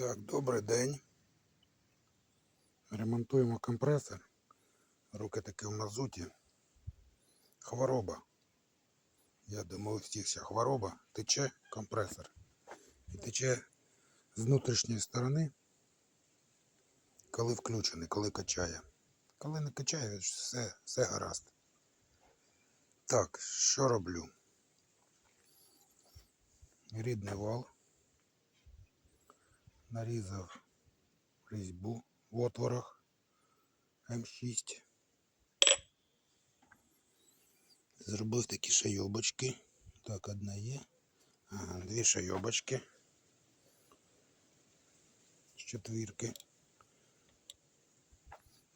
Так, добрий день. Ремонтуємо компресор. Руки таки в мазуті. Хвороба. Я думаю, всіх хвороба. Тече компресор. І тече з внутрішньої сторони, коли включений, коли качає. Коли не качає, все, все гаразд. Так, що роблю? Рідний вал. Нарізав різьбу в отворах М6. Зробив такі шайобочки. Так, одна є. Ага, дві шайобочки. З четвірки.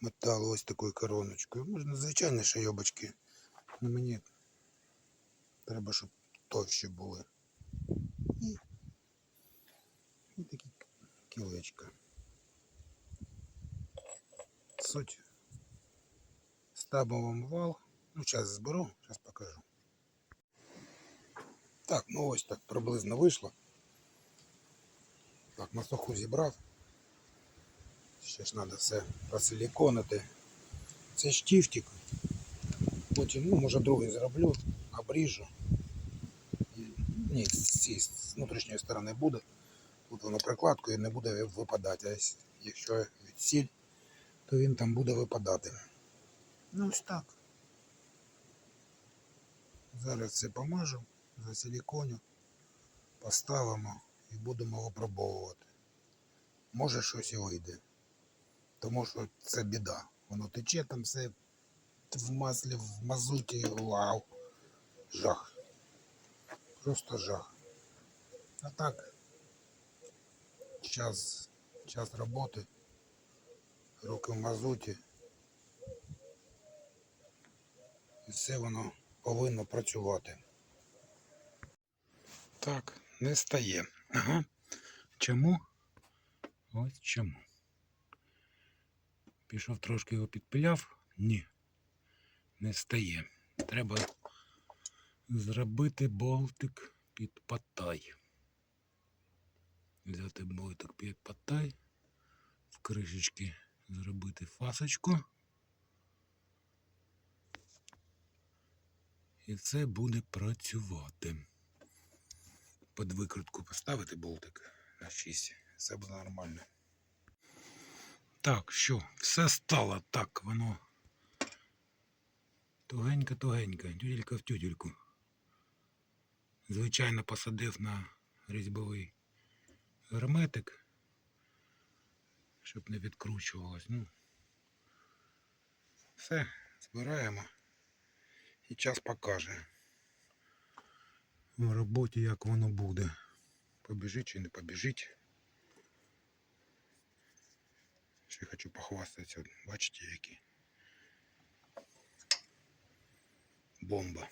Металу ось такою короночкою. Можна звичайні шайобочки. Мені треба, щоб товщі були. І, і такі кілечка. Суть стабовим вал. Ну, зараз зберу, зараз покажу. Так, ну ось так приблизно вийшло. Так, масоху зібрав. Ще ж треба все просиліконити. Це штифтик. Потім, ну, може другий зроблю, обріжу. Ні, з цієї з внутрішньої сторони буде. Воно прикладкою не буде випадати. А якщо відсіль, то він там буде випадати. Ну ось так. Зараз це помажу, засиліконю, поставимо і будемо випробовувати. Може щось і вийде. Тому що це біда. Воно тече там все в маслі, в мазуті. Вау. Жах. Просто жах. А так, час, час роботи, руки в мазуті. І все воно повинно працювати. Так, не стає. Ага. Чому? Ось чому. Пішов трошки його підпиляв. Ні. Не стає. Треба зробити болтик під патай. Взяти під патай, в кришечки зробити фасочку. І це буде працювати. Під викрутку поставити болтик на 6. Все буде нормально. Так, що, все стало так, воно тугенько-тугенько, тюделька в тюдельку. Звичайно, посадив на різьбовий герметик, щоб не відкручувалось. Ну, все, збираємо. І час покаже в роботі, як воно буде. Побіжить чи не побіжить. Ще хочу похвастатися. Бачите, які. Бомба.